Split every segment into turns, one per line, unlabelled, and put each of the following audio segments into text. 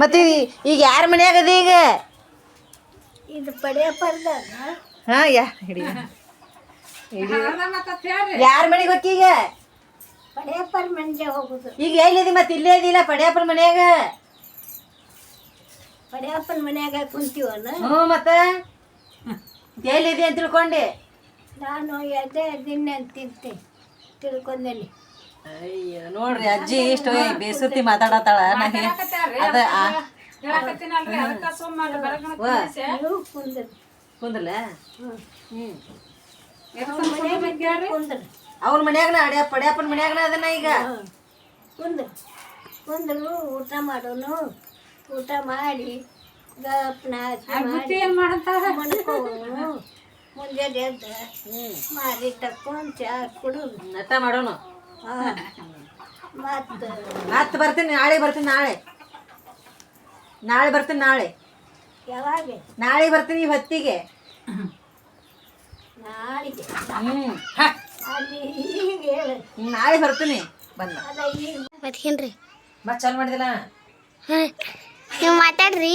ಮತ್ತೆ ಈಗ ಯಾರ ಮನ್ಯಾಗ ಅದ ಈಗ?
ಇದು ಪಡೆಯ
ಹಾ ಯಾ ಹಿಡಿ. ಯಾರ ಮನೆಗೆ ಗೊತ್ತೀಗ
ಪಡೆಯ ಪಡೆಯಪ್ಪರ ಮನೆಗೆ ಹೋಗುದು.
ಈಗ ಎಲ್ಲಿದೆ ಮತ್ತೆ ಇಲ್ಲೇ ಇದಿಲ್ಲ ಪಡೆಯಪ್ಪನ ಮನ್ಯಾಗ?
ಪಡೆಯಪ್ಪನ ಮನ್ಯಾಗ ಕುಂತೀವಲ್ಲ
ಹ್ಞೂ ಮತ್ತೆ? ಎಲ್ಲಿದೆ ಅಂತ ತಿಳ್ಕೊಂಡೆ?
ನಾನು ಎದೆ ದಿನ ತಿಂತೆ ತಿಳ್ಕೊಂಡೇನಿ.
ನೋಡ್ರಿ ಅಜ್ಜಿ ಇಷ್ಟು ಬೇಸುತ್ತಿ ಮಾತಾಡತ್ತಾಳ ಅದ ಅವ್ರ ಮನ್ಯಾಗನ ಅಡ್ಯಾ ಪಡ್ಯಾಪನ ಮನ್ಯಾಗನ ಅದನ್ನ ಈಗ.
ಕುಂದ್ರು. ಕುಂದ್ರು ಊಟ ಮಾಡೋನು. ಊಟ ಮಾಡಿ ಗಪ್ನ ಮುಂಜಾನೆ ಎದ್ದು
ಹ್ಮ್.
ಮಾರಿ ತಕ್ಕೊಂಡು ಚಾ ಕುಡು
ನಟ ಮಾಡೋಣ
ಮತ್ತು
ಮತ್ತೆ ಬರ್ತೀನಿ ನಾಳೆ ಬರ್ತೀನಿ ನಾಳೆ. ನಾಳೆ ಬರ್ತೀನಿ ನಾಳೆ.
ಯಾವಾಗ?
ನಾಳೆ ಬರ್ತೀನಿ ಹೊತ್ತಿಗೆ.
ನಾಳೆಗೆ.
ಹ್ಮ್.
ಅಲ್ಲಿ ಈಗ ಹೇಳು.
ನಾಳೆ ಬರ್ತೀನಿ. ಬಂದ
ಅದ ಈಗ
ಬದ್ಕೇನ್ರಿ?
ಮತ್ತೆ ಚಾಲು ಮಾಡಿದಿಲ್ಲ
ನೀವು ಮಾತಾಡ್ರಿ.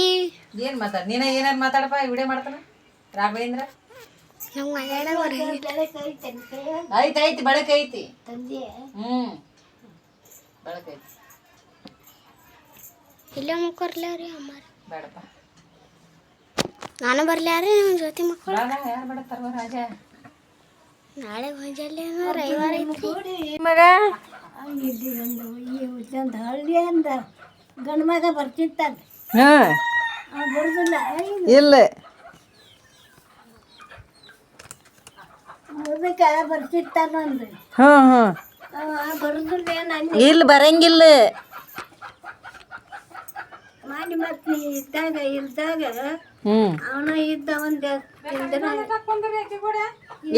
ಏನ್ ಮಾತಾಡ ನೀನ ಏನಾರು ಮಾತಾಡಪ್ಪ? ವಿಡಿಯೋ ಮಾಡ್ತಾನ? ರಾಘವೇಂದ್ರ?
ನಂಗೆ
ಕೈ
ಐತಿ ಬಳಕ ಐತಿ.
ತಂದೆ.
ಬಳಕೆ ಐತಿ.
ಇಲ್ಲೇ ಮುಕ್ಕೋರ್ಲ ರೀ ಅಮ್ಮಾರ
ಬೇಡಪ್ಪ.
ನಾನು ಬರ್ಲ್ಯಾರಿ ನಿಮ್ಮ ಜೊತೆ ಮಕ್ಕಳು.
ಯಾರು ರಾಜ?
ನಾಳೆ ಹೊಂಜಲ್ಲಿ ರವಿವಾರ ಐತ್ರಿ.
ಮಗ?
ಇಲ್ಲಿ ಒಂದು ಈ ಒಂದು ಹಳ್ಳಿ ಅಂದ. ಗಂಡು ಮಗ ಬರ್ತಿರ್ತಾನೆ ಹಾಂ ಬರುದಿಲ್ಲ
ಇಲ್ಲ
ಮುದಕ ಬರ್ತಿರ್ತಾನ ಒಂದು
ಹ್ಮ್ ಹ್ಮ್
ಅವ ಬರುದಿಲ್ಲ ಏನು ಅನ್ನಿ
ಇಲ್ಲಿ ಬರಂಗಿಲ್ಲ
ಮಾಡಿ ಮತ್ತೆ ನೀ ಇದ್ದಾಗ ಇದ್ದಾಗ
ಹ್ಮ್
ಅವನ ಇದ್ದ ಒಂದು ದಿನ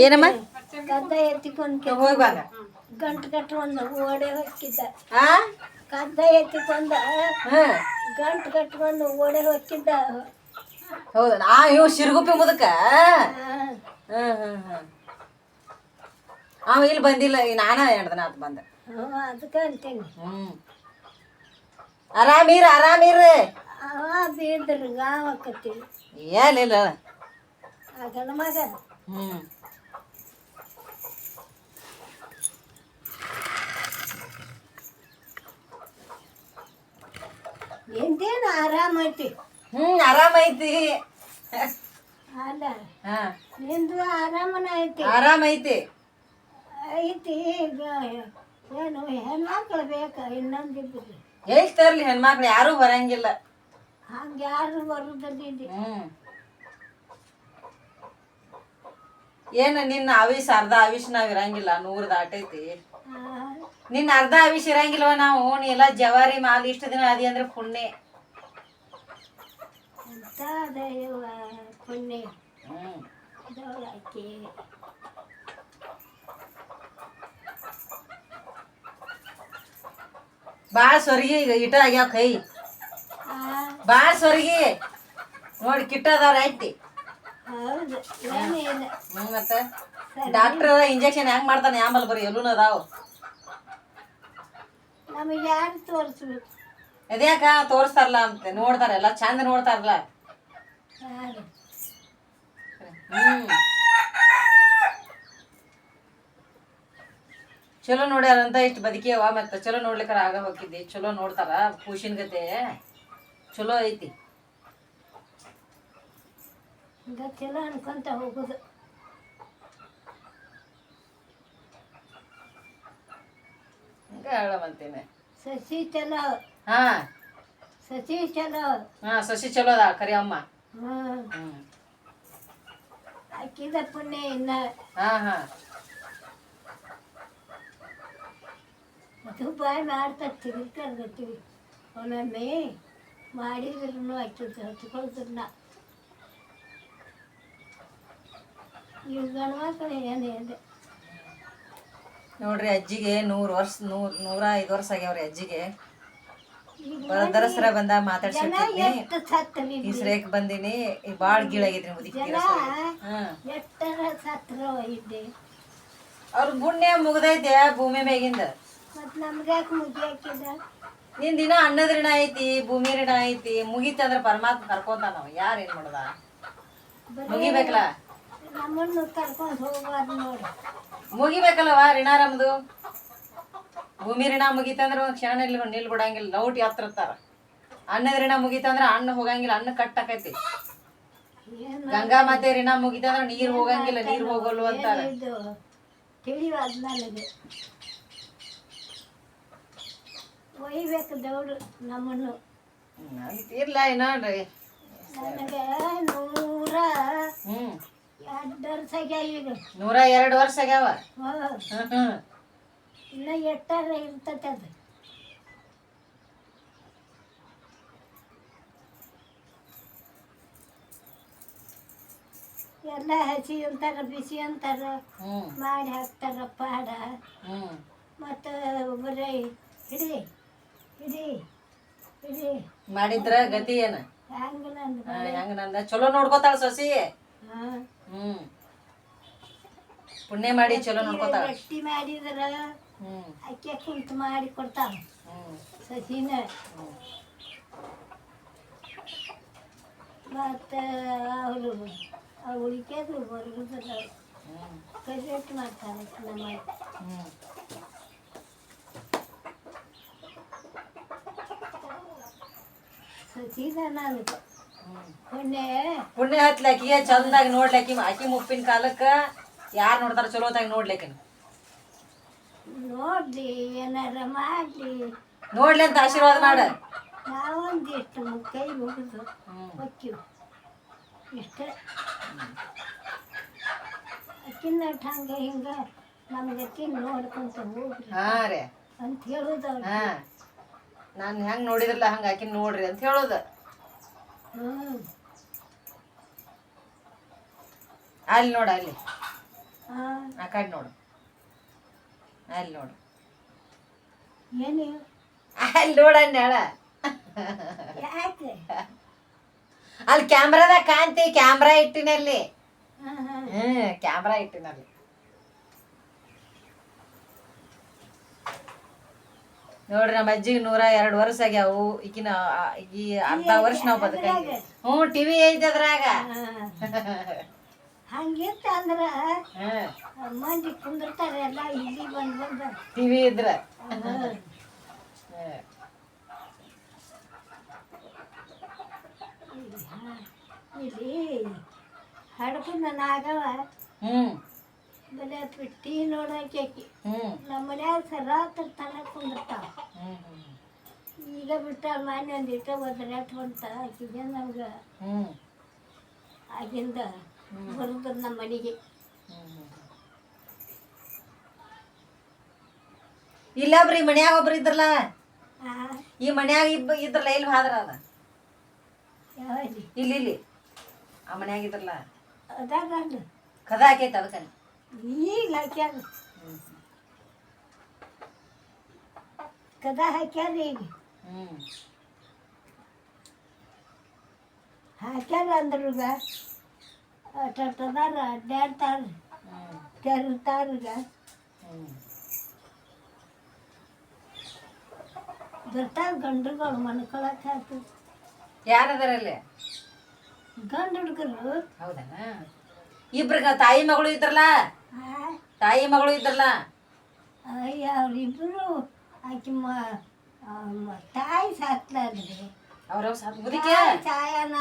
ಏನಮ್ಮ?
ಕದ್ದ ಎತ್ತಿಕೊಂಡು
ಹೋಗಿ ಬಾಗ
ಗಂಟು ಕಟ್ಕೊಂಡು ಓಡೆ ಹೊಕ್ಕಿದ್ದ
ಆ?
ಕದ್ದ ಎತ್ತಿಕೊಂಡ ಗಂಟು ಕಟ್ಕೊಂಡು ಓಡೆ ಹೊಕ್ಕಿದ್ದ
ಹೌದ? ಆ ಇವ್ ಶಿರ್ಗುಪ್ಪಿ ಮುದಕ? ಹ್ಮ್ ಹ್ಮ್ ಹ್ಮ್ ಅವ ಇಲ್ಲಿ ಬಂದಿಲ್ಲ ಈ ನಾನ ಎರಡು ದಿನ ಆತ್ ಬಂದ.
ಹ್ಞೂ ಅದಕ್ಕೆ ಅಂತೇನಿ.
ಹ್ಞೂ ಆರಾಮಿರ ಆರಾಮಿರ.
ಅವ ಬೀದ್ರ ಗಾವ ಆಕತಿ.
ಏನಿಲ್ಲ
ಆ ಗಂಡ ಮಗ
ಹ್ಮ್.
ಎಂತೇನು ಆರಾಮ ಐತಿ?
ಹ್ಮ್ ಆರಾಮ ಐತಿ.
ಅಲ್ಲ.
ಹಾ.
ನಿಂದು ಆರಾಮನ ಐತಿ?
ಆರಾಮ ಐತಿ.
ಐತಿ ಈಗ ಏನು ಹೆಣ್ಮಕ್ಳು ಬೇಕ? ಇನ್ನೊಂದಿಬ್ರು
ಎಷ್ಟ್ ತರ್ಲಿ ಹೆಣ್ಮಕ್ಳು? ಯಾರು ಬರಂಗಿಲ್ಲ.
ಹಂಗೆ ಯಾರು ಬರುದಿಲ್ಲ
ಹ್ಮ್. ಏನ ನಿನ್ನ ಆವಿಷ್ ಅರ್ಧ ಆವಿಷ್ ನಾವ್ ಇರಂಗಿಲ್ಲ ನೂರ್ ದಾಟೈತಿ. ನಿನ್ನ ಅರ್ಧ ಆವಿಷ್ ಇರಂಗಿಲ್ವ ನಾವು? ನೀ ಎಲ್ಲ ಜವಾರಿ ಮಾಲ್ ಇಷ್ಟ ದಿನ ಅದಿ ಅಂದ್ರೆ ಪುಣ್ಯ.
ಅಂತ ದೈವ ಪುಣ್ಯ.
ಹ್ಮ್. ಬಾಳ ಸೊರ್ಗಿ ಈಗ ಇಟ ಆಗ್ಯಾವ ಕೈ
ಭಾಳ
ಬಾಳ ಸೊರ್ಗಿ. ನೋಡಿ ಕಿಟ್ಟ ಅದಾವ್ರ ಐತಿ ಮತ್ತೆ? ಡಾಕ್ಟರ್ ಇಂಜೆಕ್ಷನ್ ಹೆಂಗ್ ಮಾಡ್ತಾನೆ? ಆಮೇಲೆ ಬರೀ ಎಲ್ಲೂ ಅದಾವ. ಅದ್ಯಾಕ ತೋರಿಸ್ತಾರಲ್ಲ ಅಂತ. ನೋಡ್ತಾರ ಎಲ್ಲ ಚಂದ ನೋಡ್ತಾರಲ್ಲ. ಹ್ಮ್. ಚಲೋ ನೋಡ್ಯಾರಂತ ಇಷ್ಟು ಬದುಕಿಯವ ಮತ್ತೆ ಚಲೋ ನೋಡ್ಲಿಕ್ಕಾರ ಆಗ ಹೋಗಿದ್ದಿ. ಚಲೋ ನೋಡ್ತಾರ ಖುಷಿನ ಗತೆ. ಚಲೋ ಐತಿ.
ಹಿಂಗ ಚಲೋ ಅನ್ಕೊಂತ ಹೋಗುದು.
ಹಂಗ ಹೇಳವಂತೇನೆ.
ಸಸಿ ಚಲೋ.
ಹಾ.
ಸಸಿ ಚಲೋ.
ಹಾ ಸಸಿ ಚಲೋ ಅದ ಕರಿ ಅಮ್ಮ.
ಹ್ಮ್. ಹಾಕಿದ ಪುಣ್ಯ ಇನ್ನ.
ಹಾ ಹಾ.
ದುಬಾಯ್ ಮಾಡ್ತಾ ತಿರುಗ್ತಿರ್ತೀವಿ ಒಮ್ಮೊಮ್ಮೆ ಮಾಡಿದ್ರು ಹಾಕಿದ್ದು ಹಚ್ಕೊಳ್ತಿರ್ನ ಈಗ ಏನಿದೆ
ನೋಡ್ರಿ ಅಜ್ಜಿಗೆ ನೂರ್ ವರ್ಷ ನೂರ್ ನೂರ ಐದು ವರ್ಷ ಆಗ್ಯಾವ್ರಿ ಅಜ್ಜಿಗೆ. ದರಸರ ಬಂದ
ಸತ್ತಲಿ
ಈ ಸರೇಕ್ ಬಂದಿನಿ ಈ ಬಾಳ್ ಗೀಳಾಗಿದ್ರಿ ಮುದುಕಿ ಅವ್ರ ಪುಣ್ಯ ಮುಗ್ದೈತೆ ಭೂಮಿ ಮ್ಯಾಗಿಂದ
ಮತ್ತು ನಮ್ಗೆ ಯಾಕೆ ಮುಗಿ ಹಾಕಿದ
ನಿನ್ ದಿನ ಅನ್ನದ ಋಣ ಐತಿ ಭೂಮಿ ಋಣ ಐತಿ ಮುಗಿತಂದ್ರ ಪರಮಾತ್ಮ ಕರ್ಕೊಂತಾನ ನಾವ್. ಯಾರು ಏನ್ ಮಾಡದ? ಮುಗಿಬೇಕಲ್ಲ?
ನಮ್ಮನ್ನು ಕರ್ಕೊಂಡು ಹೋಗ್ಬಾರ್ದು ನೋಡಿ.
ಮುಗಿಬೇಕಲ್ಲವ ಋಣಾರಮ್ದು ಭೂಮಿ ಋಣ ಮುಗಿತಂದ್ರ ಒಂದ್ ಕ್ಷಣ ನಿಲ್ ನಿಲ್ ಬಿಡಂಗಿಲ್ಲ ಲೌಟ್ ಯಾತ್ರತ್ತಾರ ಅನ್ನದ ಋಣ ಮುಗಿತಂದ್ರ ಅಣ್ಣ ಹೋಗಂಗಿಲ್ಲ ಅಣ್ಣ ಕಟ್ಟಾಕೈತಿ
ಆಕೈತಿ
ಗಂಗಾ ಮಾತೆ ಋಣ ಮುಗಿತಂದ್ರ ನೀರ್ ಹೋಗಂಗಿಲ್ಲ ನೀರ್ ಹೋಗಲ್ವ ಅಂತಾರ.
ಇದು? ತಿಳಿವಾದ ನನಗೆ. ಒಯ್ಬೇಕು ದೇವ್ರು ನಮ್ಮನ್ನು.
ಇರ್ಲ ನೋಡ್ರಿ.
ನನಗೆ ನೂರ
ಹ್ಮ್.
ಎರಡು ವರ್ಷ ಆಗ್ಯಾವ
ನೂರ ಎರಡು ವರ್ಷ ಆಗ್ಯಾವ
ಇನ್ನ ಎಟ್ಟಾರ ಇರ್ತೈತೆ ಅದು. ಎಲ್ಲ ಹಸಿ ಅಂತಾರ ಬಿಸಿ ಅಂತಾರ. ಮಾಡಿ ಹಾಕ್ತಾರ ಪಾಡ
ಹ್ಮ್
ಮತ್ತು ಬರೀ ಹಿಡಿ ಹಿಡಿ ಹಿಡಿ
ಮಾಡಿದ್ರ ಗತಿ ಏನ?
ಹಂಗ ನಂದು?
ಚಲೋ ನೋಡ್ಕೋತಾಳ ಸೊಸಿ? ಹ್ಮ್. ಪುಣ್ಯ ಮಾಡಿ ಚಲೋ ನೋಡ್ಕೋತಾಳ.
ಗಟ್ಟಿ ಮಾಡಿದ್ರ ಅಕ್ಕಿ ಕುಂತು ಮಾಡಿ ಕೊಡ್ತಾಳ. ಸಸಿನ. ಮತ್ತು ಅವರು ಉಳಿಕೆದು
ಹ್ಮ್.
ಕರೆಕ್ಟ್ ಮಾಡ್ತಾರೆ ನಮ್ಮ
ಹ್ಮ್
ಸಸಿದ ನಾನು
ಹ್ಮ್
ಪುಣ್ಯ
ಪುಣ್ಯ ಹತ್ಲಾಕಿಗೆ ಚಂದಾಗಿ ನೋಡ್ಲಾಕಿ ಆಕಿ ಮುಪ್ಪಿನ ಕಾಲಕ್ಕ ಯಾರು ನೋಡ್ತಾರ ಚಲೋತಾಗಿ ನೋಡ್ಲಾಕಿನ?
ನೋಡ್ಲಿ ಏನಾರ ಮಾಡ್ಲಿ.
ನೋಡ್ಲಿ ಅಂತ ಆಶೀರ್ವಾದ ಮಾಡ.
ನಾವೊಂದಿಷ್ಟು ಕೈ ಮುಗಿದು ಹೊಕ್ಕಿವು. ಇಷ್ಟೇ. ಅಕ್ಕಿನ ಹಂಗೆ ಹಿಂಗೆ ನಮ್ಗೆ ಅಕ್ಕಿ ನೋಡ್ಕೊಂತ ಹೋಗ್ರಿ ಅಂತ ಹೇಳುದು ಅವ್ರು.
ಹಾ. ನಾನು ಹೆಂಗ್ ನೋಡಿದ್ರಲ್ಲ ಹಂಗ ಆಕಿನ ನೋಡ್ರಿ ಅಂತ ಹೇಳೋದು.
ಹ್ಞೂ
ಅಲ್ಲಿ ನೋಡ ಅಲ್ಲಿ.
ಹಾಂ
ಆ ಕಡೆ ನೋಡು. ಅಲ್ಲಿ ನೋಡು.
ಏನು?
ಅಲ್ಲಿ ನೋಡಣ್ಣ ಹೇಳ.
ಯಾಕೆ?
ಅಲ್ಲಿ ಕ್ಯಾಮ್ರಾದಾಗ ಕಾಣ್ತಿ ಕ್ಯಾಮ್ರಾ ಇಟ್ಟಿನಲ್ಲಿ.
ಹಾಂ ಹಾಂ
ಹ್ಮ್ ಕ್ಯಾಮ್ರಾ ಇಟ್ಟಿನಲ್ಲಿ. ನೋಡ್ರಿ ನಮ್ಮ ಅಜ್ಜಿಗೆ ನೂರ ಎರಡು ವರ್ಷ ಆಗ್ಯಾವು. ಈಕಿನ ಈ ಅರ್ಧ ವರ್ಷ ನಾವು ಬದುಕ ಹ್ಞೂ ಟಿವಿ ಐತೆ ಅದ್ರಾಗ.
ಹಂಗಿತ್ತ ಅಂದ್ರ ಮಂದಿ ಕುಂದಿರ್ತಾರೆ ಎಲ್ಲ ಇಲ್ಲಿ ಬಂದು ಬಂದು
ಟಿವಿ ಇದ್ರ.
ಇಲ್ಲಿ ಹಡಪನ ನಾಗವ
ಹ್ಮ್.
ಬಲೆ ಟಿ ನೋಡಕ್ಕೆ
ಹ್ಮ್.
ನಮ್ಮ ಮನ್ಯಾಗ ಸರಾತ್ರ ತನ ಕುಂದಿರ್ತಾವ ಈಗ ಬಿಟ್ಟ ಮಾನ್ಯ ಒಂದು ಇಟ್ಟ ಒದ್ರಾಟ್ ಬಂತ ಆಕಿಗೆ ನಮ್ಗೆ ಆಗಿಂದ ಬರುದ್ರ ನಮ್ಮ ಮನೆಗೆ.
ಇಲ್ಲ ಬ್ರಿ ಮನ್ಯಾಗ ಒಬ್ರು ಇದ್ರಲ್ಲ. ಈ ಮನ್ಯಾಗ ಇಬ್ಬ ಇದ್ರಲ್ಲ ಇಲ್ಲಿ ಹಾದ್ರ ಅದ? ಇಲ್ಲಿ ಇಲ್ಲಿ. ಆ ಮನ್ಯಾಗ ಇದ್ರಲ್ಲ. ಕದ ಹಾಕೈತೆ ಅದಕ್ಕ
ಈಗ ಹಾಕ್ಯಾರ ಕದ ಹಾಕ್ಯಾರ ಈಗ? ಹಾಕ್ಯಾರ ಅಂದ್ರಗ ಅದಾರ ಅಡ್ಡಾಡ್ತಾರ ತೆರ್ತಾರ್ಗ ಬರ್ತಾರ ಗಂಡುಗಳು ಮನ್ಕೊಳಕ್ ಹಾಕು
ಯಾರದಾರಲ್ಲಿ?
ಗಂಡು ಹುಡುಗರು.
ಹೌದಾ ಇಬ್ರಿಗೆ ತಾಯಿ ಮಗಳು ಇದ್ರಲ್ಲ? ತಾಯಿ ಮಗಳು ಇದ್ರಲ್ಲ?
ಅಯ್ಯ ಅವ್ರಿಬ್ರು ಆಕಿ ಮ ತಾಯಿ ಸಾತ್ಲಾರ್ರಿ
ಅವ್ರ ಮುದುಕೆ?
ತಾಯನ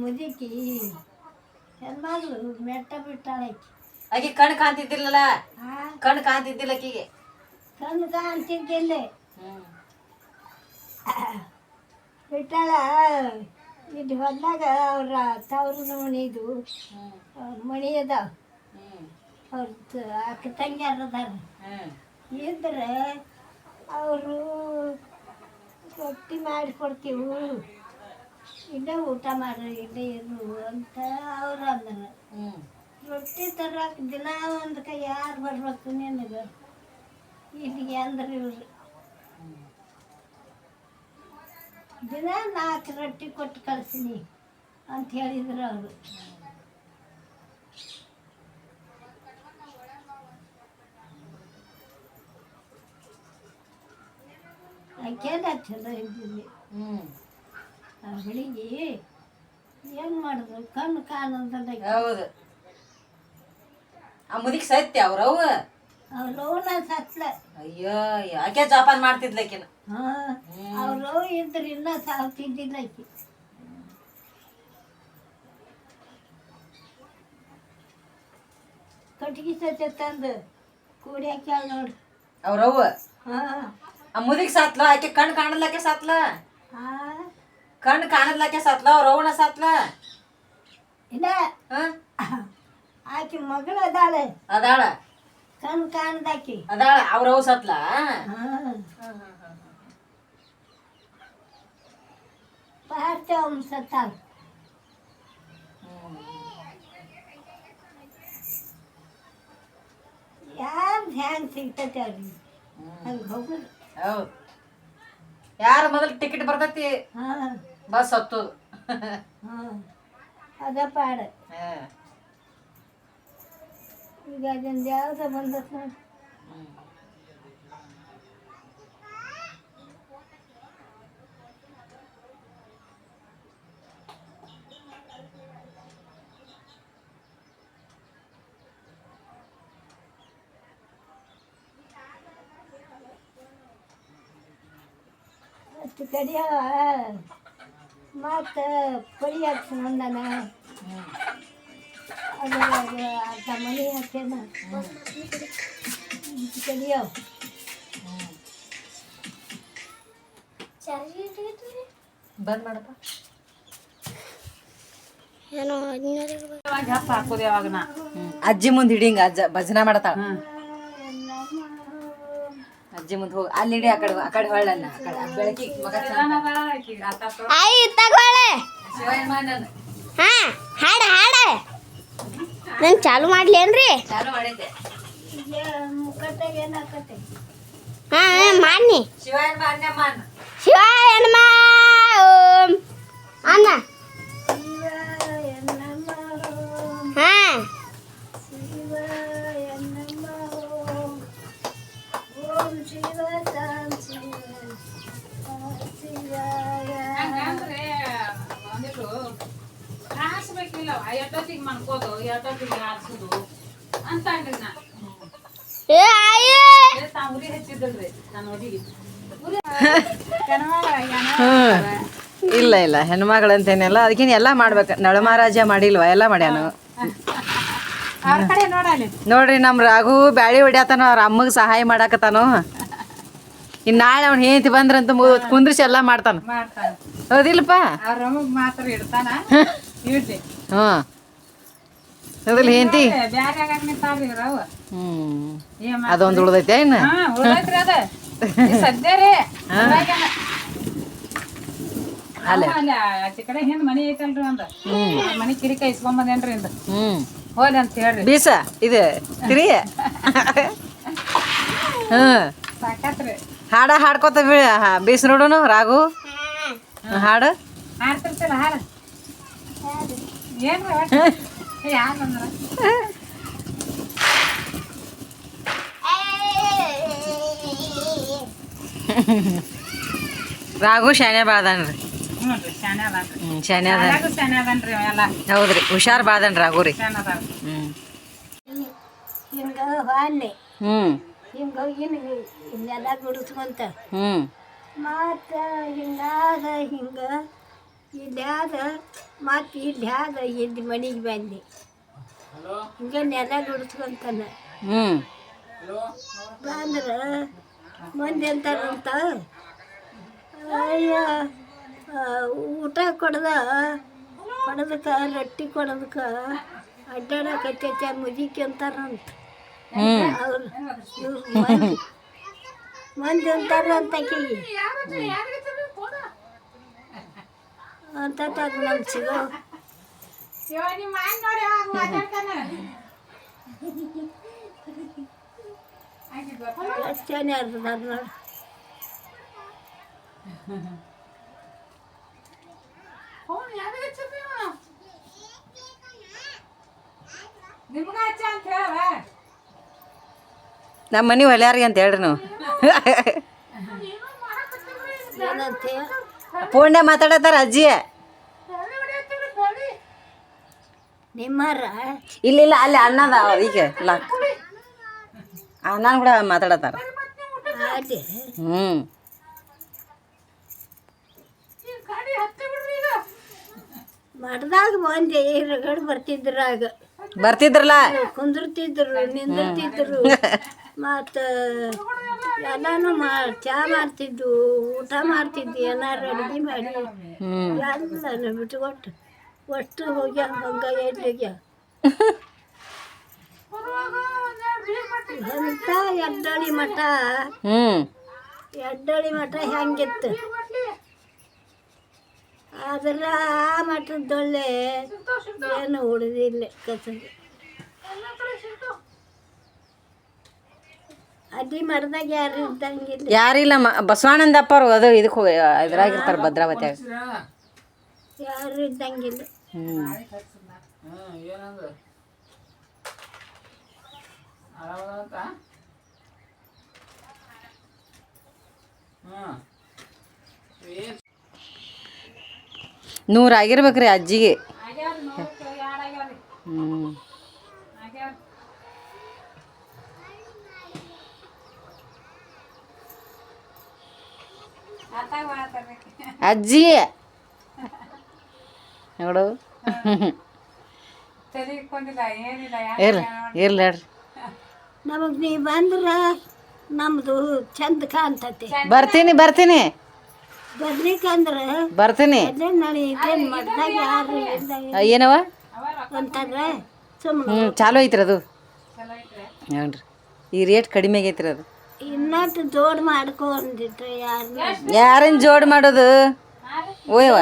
ಮುದುಕಿ ಎಲ್ಲಾದ್ರು ಮೆಟ್ಟ ಬಿಟ್ಟಾಳೆ
ಆಕಿ. ಕಣ್ ಕಾಣ್ತಿದ್ದಿಲ್ಲಲ್ಲ? ಕಣ್ ಕಾಣ್ತಿದ್ದಿಲ್ಲ ಆಕಿಗೆ?
ಕಣ್ ಕಾಣ್ತಿದ್ದಿಲ್ಲ. ಬಿಟ್ಟಾಳ ಇದು ಹೊಲ್ದಾಗ ಅವ್ರ ತವ್ರ ಮಣಿದು ಮಣಿ ಅದಾವ
ಹ್ಮ್
ಅವ್ರ ಅಕ್ಕ ತಂಗಿಯರ್ ಅದಾರ ಇದ್ರೆ ಅವರು ರೊಟ್ಟಿ ಮಾಡಿಕೊಡ್ತೀವಿ. ಇಲ್ಲೇ ಊಟ ಮಾಡ್ರಿ ಇಲ್ಲೇ ಇರು ಅಂತ ಅವ್ರು ಅಂದ್ರೆ. ರೊಟ್ಟಿ ತರಕ್ ದಿನ ಒಂದು ಕೈ ಯಾರು ಬರ್ಬೇಕು ನಿನಗೆ? ಇಲ್ಲಿಗೆ ಅಂದ್ರೆ ಇವ್ರು. ದಿನ ನಾಲ್ಕು ರೊಟ್ಟಿ ಕೊಟ್ಟು ಕಳ್ಸಿನಿ ಅಂತ ಹೇಳಿದ್ರು ಅವರು. ಆಕೆಲ್ಲ ಚಲೋ ಇದ್ದಿದ್ವಿ ಆ ಹುಡುಗಿ ಏನು ಮಾಡಿದ್ರು ಕಣ್ಣು ಕಾಣಂತ
ಹೌದು. ಆ ಮುದಿಕ್ ಸತ್ಯ ಅವ್ರವ್ವ
ಅವ್ರವ್ನ ಸತ್ಲ.
ಅಯ್ಯೋ ಯಾಕೆ ಜೋಪಾನ ಮಾಡ್ತಿದ್ಲಕಿನ
ಹಾಂ ಅವ್ರವ್ ಇದ್ರೆ ಇನ್ನೂ ಸಾವ್ತಿದ್ದಿಲ್ಲ ಆಕಿ. ಕಟ್ಗಿ ಸತ್ಯ ತಂದು ಕೂಡಿ ಹಾಕ್ಯಾಳ ನೋಡ್ರಿ
ಅವ್ರವ್ವ
ಹಾಂ.
ಆ ಮುದಿಕ್ ಸಾತ್ಲ ಆಕೆ ಕಣ್ ಕಾಣದ್ಲಕ್ಕೆ ಸಾತ್ಲ?
ಹಾಂ
ಕಣ್ ಕಾಣದ್ಲಕ್ಕೆ ಸಾತ್ಲ ಅವ್ರವ್ವನ ಸಾತ್ಲ?
ಇಲ್ಲ
ಹ?
ಆಕಿ ಮಗಳು ಅದಾಳೆ.
ಅದಾಳ?
ಕಣ್ಣು ಕಾಣ್ದಾಕಿ.
ಅದಾಳ ಅವ್ರವ್ವ ಸತ್ಲ?
ಹಾಂ. ಪಾರ್ಥ ಅವ್ನು ಸತ್ತಾಳ ಯಾರು ಹ್ಯಾಂಗೆ ಸಿಗ್ತೈತೆ ಅವ್ರಿಗೆ ಹಂಗೆ ಹೋಗುದು.
ಹೌದು. ಯಾರು ಮೊದಲು ಟಿಕೆಟ್ ಬರ್ತೈತಿ?
ಹಾಂ.
ಬಸ್ ಹತ್ತೋದು
ಹಾಂ. ಅದ ಪಾಡ. ಈಗ ಅದೊಂದು ಯಾವ್ದು ಬಂದತ್ ನೋಡಿ. ಅಷ್ಟು ಕಡಿಯವ ಮತ್ತು ಪಡಿ ಹಾಕ್ಸ್ಕೊಂಡನ ಅದು ಅದು ಅರ್ಧ ಮನೆ ಹಾಕ್ಯಾನ ಇಷ್ಟು ಕಡಿಯವ
ಬಂದ್ ಮಾಡಪ್ಪ
ಏನೋ ಹದಿನೈದು
ಹಪ್ಪ ಹಾಕೋದು ಯಾವಾಗ ನಾ
ಅಜ್ಜಿ ಮುಂದೆ ಹಿಡಿಂಗ ಅಜ್ಜ ಭಜನೆ ಮಾಡತಾಳ ಅಜ್ಜಿ ಮುಂದೆ ಹೋಗಿ ಅಲ್ಲಿ ಆ ಕಡೆ ಆ ಕಡೆ ಹೊಳ್ಳನ್ನ. ಆ ಕಡೆ ಬೆಳಕಿ ಮಗ
ಆಯ್ ತಗೊಳ್ಳೆ ಹಾ ಹಾಡ ಹಾಡ. ನಾನು ಚಾಲು ಮಾಡ್ಲೇನ್ರಿ?
ಚಾಲು
ಮಾಡಿದ್ದೆ.
ಹಾ ಮಾಡಿ
ಶಿವಯ್ಯನ ಮಾನ್ಯಮ್ಮ ಅನ್ನ
ಶಿವ ಎನ್ಮ ಓಂ. ಅನ್ನ
ಎಷ್ಟೊತ್ತಿಗೆ ಮನ್ಕೋದು ಎಷ್ಟೊತ್ತಿಗೆ ಆಡ್ಸೋದು ಅಂತ ಅಂದ್ರಿ ನಾ
ಇಲ್ಲ ಇಲ್ಲ ಹೆಣ್ಮಗಳಂತೇನಿಲ್ಲ ಅದಕ್ಕೇನು ಎಲ್ಲ ಮಾಡ್ಬೇಕು. ನಳಮಹಾರಾಜ ಮಾಡಿಲ್ವಾ? ಎಲ್ಲ ಮಾಡ್ಯಾನು.
ಅವ್ರ ಕಡೆ ನೋಡಲ್ಲಿ
ನೋಡ್ರಿ ನಮ್ಮ ರಾಘು ಬ್ಯಾಳಿ ಹೊಡ್ಯಾತಾನ ಅವ್ರ ಅಮ್ಮಗೆ ಸಹಾಯ ಮಾಡಾಕತಾನು ಇನ್ ನಾಳೆ ಅವ್ನು ಹೆಂಡತಿ ಬಂದ್ರಂತ ಕುಂದ್ರಿಸಿ ಎಲ್ಲ ಮಾಡ್ತಾನ.
ಮಾಡ್ತಾನ.
ಹೌದಿಲ್ಲಪ್ಪ?
ಮಾತ್ರ ಇಡ್ತಾನ.
ಹೌದಿಲ್ಲ ಹೆಂಡತಿ?
ಏನ್
ಅದೊಂದು ಉಳ್ದೈತೆ ಏನು?
ಹಾ
ಬೀಸ ಇದು ಹಾಡ ಹಾಡ್ಕೋತ ಬೀಸ್ ನೋಡುನು ರಾಘು. ಹಾಡು.
ಹಾಡ್ತಿರ್ತಿಲ್ಲ ಹಾಡ.
ರಾಘು ಶಾನೆ ಬಾದನ್ರಿ
ಹ್ಞೂ ರೀ. ಶಾನೆ
ಅದ ಹೌದ್ರಿ ಹುಷಾರ್ ಬಾದನ್ ರಾಘು ರೀ. ಹ್ಞೂ ಹ್ಞೂ
ಹಿಂಗ ಹಿಂಗೆ ಇಲ್ಲೆಲ್ಲ ಗುಡಿಸ್ಕೊಂತ
ಹ್ಞೂ
ಮತ್ತು ಹಿಂಗಾದ ಹಿಂಗ. ಇಲ್ಲಾದ ಮತ್ತು ಇಲ್ಲಾದ ಇಲ್ಲಿ ಮನೆಗೆ ಬಂದೆ. ಹಿಂಗ ನೆಲ ಗುಡಿಸ್ಕೊಂತಾನ
ಹ್ಞೂ
ಬಂದ್ರೆ ಮಂದಿ ಅಂತಾರಂತ. ಅಯ್ಯ ಊಟ ಕೊಡ್ದ? ಕೊಡೋದಕ್ಕೆ ರೊಟ್ಟಿ ಕೊಡೋದಕ್ಕೆ? ಅಡ್ಡಾಡಕತ್ತೈತೆ ಮುಜಿಕೆ ಅಂತಾರಂತ. ಅವ್ರು ಮಂದಿ ಅಂತಾರಂತ ಆಕಿಗೆ ಅಂತ ಅದು ನಮ್ಗೆ ಸಿಗೋ
ಇವಾಗ ನಿಮ್ಮ ಮಾನ್ ನೋಡಿ ಅವಾಗ ಮಾತಾಡ್ತಾನ
ಎಷ್ಟು ಜನ ಇರ್ತದಾರ ನೋಡಿ
ನಿಮ್ಗ ಹಚ್ಚ ಅಂತ ಹೇಳವ?
ನಮ್ಮ ಮನೆ ಹೊಲ್ಯಾರಿ ಅಂತ ಹೇಳ್ರಿ ನಾವು.
ಏನಂತೆ
ಫೋನ್ಯಾಗ ಮಾತಾಡತ್ತಾರ ಅಜ್ಜಿ?
ನಿಮ್ಮರ?
ಇಲ್ಲ ಇಲ್ಲ ಅಲ್ಲಿ ಅಣ್ಣದ ಈಗ ಲಾಕ್ ಅಣ್ಣನ ಕೂಡ ಮಾತಾಡತ್ತಾರ. ಹ್ಞೂ
ಮಠದಾಗ ಬಂದೆ ರಗಡ್ ಬರ್ತಿದ್ರಾಗ.
ಬರ್ತಿದ್ರಲ್ಲ?
ಕುಂದಿರ್ತಿದ್ರು ನಿಂದಿರ್ತಿದ್ರು. ಮತ್ತು ಎಲ್ಲಾನು ಮಾ ಚಾ ಮಾಡ್ತಿದ್ದು ಊಟ ಮಾಡ್ತಿದ್ವಿ ಏನಾರು ಅಡುಗೆ ಮಾಡಿ. ಎಲ್ಲ ಬಿಟ್ಕೊಟ್ಟು ಅಷ್ಟು ಹೋಗ್ಯ ಹಂಗ ಎಲ್ಲಿಗೆ ಎಂಥ ಎಡ್ಡಳಿ ಮಠ? ಎಡ್ಡಳಿ ಮಠ ಹೆಂಗಿತ್ತು? ಆದ್ರೆ ಆ ಮಠದೊಳ್ಳೆ ಏನು ಉಳಿದಿಲ್ಲ ಕಸಗೆ ಅಡ್ಡಿ ಮರದಾಗ ಯಾರು ಇದ್ದಂಗಿಲ್ಲ
ಯಾರಿಲ್ಲ ಮ ಅವರು ಅದು ಇದಕ್ಕೆ ಹೋಗಿ ಇದ್ರಾಗಿರ್ತಾರೆ ಭದ್ರಾವತಿಯಾಗ
ಯಾರು? ಇದ್ದಂಗಿಲ್ಲ
ಹ್ಞೂ ನೂರು ಆಗಿರ್ಬೇಕ್ರಿ ಅಜ್ಜಿಗೆ. ಹ್ಞೂ ಅಜ್ಜಿ. ನೋಡು. ಇರ್ಲಿ ಇರ್ಲಿ ಹೇಳ್ರಿ.
ನಮಗೆ ನೀ ಬಂದ್ರ ನಮ್ದು ಚಂದ ಕಾಣ್ತತಿ.
ಬರ್ತೀನಿ ಬರ್ತೀನಿ.
ಬರ್ಲಿಕ್ಕಂದ್ರ
ಬರ್ತೀನಿ. ಏನವ?
ಅಂತಂದ್ರೆ
ಹ್ಞೂ ಚಾಲು ಐತ್ರಿ ಅದು. ನೋಡ್ರಿ ಈ ರೇಟ್ ಕಡಿಮೆ ಆಗೈತ್ರಿ ಅದು.
ಇನ್ನಷ್ಟು ಜೋಡ್ ಮಾಡ್ಕೊಂಡಿದ್ರು ಯಾರು?
ಯಾರನ್ನ ಜೋಡ್ ಮಾಡೋದು? ಓಯ್ವ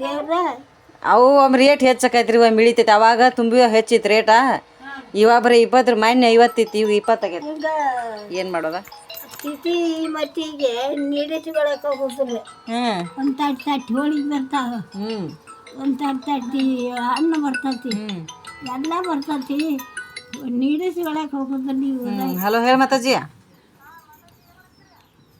ದೇವ್ರ.
ಅವು ಒಮ್ಮೆ ರೇಟ್ ಹೆಚ್ಚಕೈತ್ರಿ ಒಮ್ಮೆ ಇಳಿತೈತಿ. ಅವಾಗ ತುಂಬಿ ಹೆಚ್ಚಿತ್ತು ರೇಟ. ಇವಾಗ ಬರೀ ಇಪ್ಪತ್ತು ಮೊನ್ನೆ ಐವತ್ತಿತ್ತು ಇವು ಇಪ್ಪತ್ತಾಗೈತಿ.
ಈಗ
ಏನು ಮಾಡೋದ?
ತಿಥಿ ಮತ್ತಿಗೆ ಹೋಗುದಿಲ್ಲ
ಹ್ಞೂ
ಒಂದು ತಟ್ಟು ತಟ್ಟು ಹೋಳಿಗೆ ಬರ್ತಾವ.
ಹ್ಞೂ
ಒಂದು ತಟ್ಟು ತಟ್ಟಿ ಹಣ್ಣು ಬರ್ತೈತಿ.
ಹ್ಞೂ
ಎಲ್ಲ ಬರ್ತೈತಿ. ನೀಡಿಸಿಗೊಳಕ್ಕೆ ಹೋಗುದಿಲ್ಲ ನೀವು.
ಹಲೋ ಹೇಳ ಮತ್ತಾಜಿ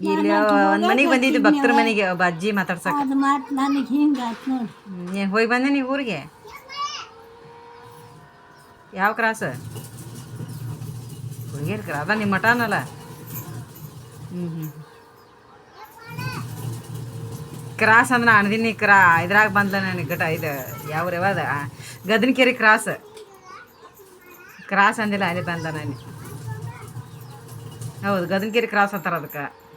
ಇಲ್ಲಿ ಒಂದು ಮನೆಗೆ ಬಂದಿದ್ದು ಭಕ್ತರ ಮನೆಗೆ ಒಬ್ಬ ಅಜ್ಜಿ ಮಾತಾಡ್ಸಕ.
ಅದು ಮಾತು ನನಗೆ ಹಿಂಗೆ ನೋಡಿ.
ಬಂದೆ ನೀವು ಊರಿಗೆ? ಯಾವ ಕ್ರಾಸ್? ಹುಡುಗಿರ್ ಕ್ರಾ ಅದ ನಿಮ್ಮ ಮಠನಲ್ಲ? ಹ್ಞೂ ಹ್ಞೂ ಕ್ರಾಸ್ ಅಂದ್ರೆ ಅಣದಿನಿ ಕ್ರಾ ಇದ್ರಾಗ ಬಂದ ನನಗೆ ಗಟ ಇದು ಯಾವ ಯಾವ್ದ? ಗದನಕೆರೆ ಕ್ರಾಸ್. ಕ್ರಾಸ್ ಅಂದಿಲ್ಲ ಅಲ್ಲಿ ಬಂದ ನಾನು. ಹೌದು ಗದನಕೆರೆ ಕ್ರಾಸ್ ಅಂತಾರೆ ಅದಕ್ಕೆ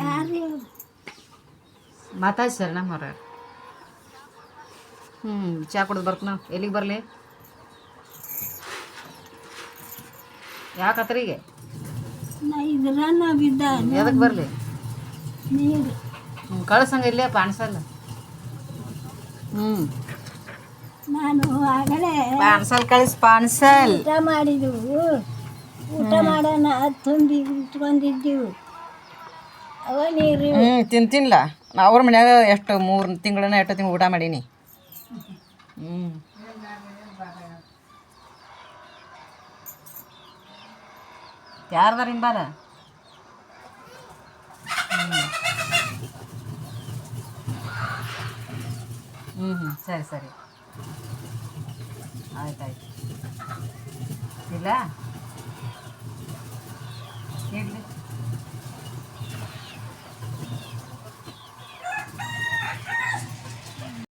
ಯಾರು?
ಮಾತಾಜ್ ಸರ್ ನಮ್ಮ ಹೊರ ಹ್ಞೂ ಚಾ ಕುಡ್ದು ಬರ್ತ ನಾವು ಎಲ್ಲಿಗೆ ಬರಲಿ? ಯಾಕತ್ರಿಗೆ ಎದಕ್ಕೆ ಬರಲಿ? ಹ್ಞೂ ಕಳ್ಸಂಗ ಇಲ್ಲೇ ಪಾನ್ಸಲ್ಲ ಹ್ಞೂ
ನಾನು ಆಗಲೇ
ಪಾನ್ಸಲ್ ಕಳಿಸ್ ಪಾನ್ಸಲ್.
ಊಟ ಮಾಡಿದ್ವು. ಊಟ ಮಾಡೋಣ ತುಂಬಿ ಇಟ್ಕೊಂಡಿದ್ದೀವಿ.
ಹ್ಞೂ ತಿಂತಿನ್ಲ? ನಾ ಅವ್ರ ಮನ್ಯಾಗ ಎಷ್ಟು ಮೂರು ತಿಂಗಳನ್ನ ಎಷ್ಟು ತಿಂಗಳು ಊಟ ಮಾಡೀನಿ. ಹ್ಞೂ ಯಾರ್ದಾರ ಹಿಂಬಾರ ಹ್ಞೂ ಹ್ಞೂ ಸರಿ ಸರಿ. ಆಯ್ತಾಯ್ತು ಇಲ್ಲ? ಇಡ್ಲಿ